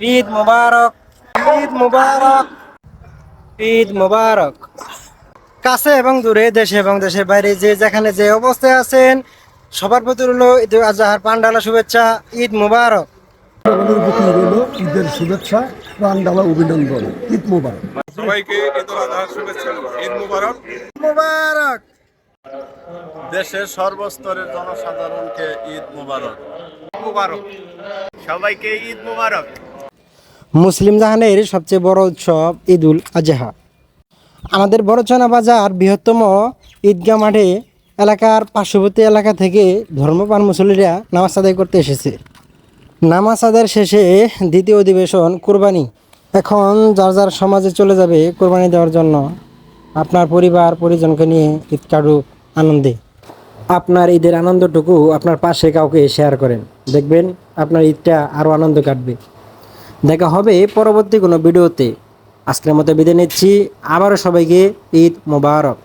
ঈদ মুবারক। ঈদ মুবারক। ঈদ মুবারক। কাছে এবং দূরে দেশে এবং দেশের বাইরে যে যেখানে যে অবস্থায় আছেন সবার প্রতি রইল ঈদ আজহার পান্ডালা শুভেচ্ছা ঈদ মুবারক। আমাদের প্রতি রইল ঈদের শুভেচ্ছা প্রাণডালা অভিনন্দন ঈদ মোবারক। সবাইকে ঈদ আজহার শুভেচ্ছা ঈদ মুবারক। মুবারক। দেশের সর্বস্তরের জনসাধারণকে ঈদ মুবারক। মুবারক। সবাইকে ঈদ মুবারক। মুসলিম জাহানের সবচেয়ে বড় উৎসব ঈদ উল আজহা। আমাদের বড়চনা বাজার বৃহত্তম ঈদগাহ মাঠে এলাকার পার্শ্ববর্তী এলাকা থেকে ধর্মপান মুসল্লিরা নামাজ আদায় করতে এসেছে। নামাজ আদায়ের শেষে দ্বিতীয় অধিবেশন কোরবানি। এখন যার যার সমাজে চলে যাবে কোরবানি দেওয়ার জন্য আপনার পরিবার, পরিজনকে নিয়ে ঈদ কাটুক আনন্দে। আপনার ঈদের আনন্দটুকু আপনার পাশে কাউকে শেয়ার করেন। দেখবেন আপনার ঈদটা আরও আনন্দ কাটবে। দেখা হবে পরবর্তী কোনো ভিডিওতে। আজকের মতো বিদায় নিচ্ছি। আবারও সবাইকে ঈদ মোবারক।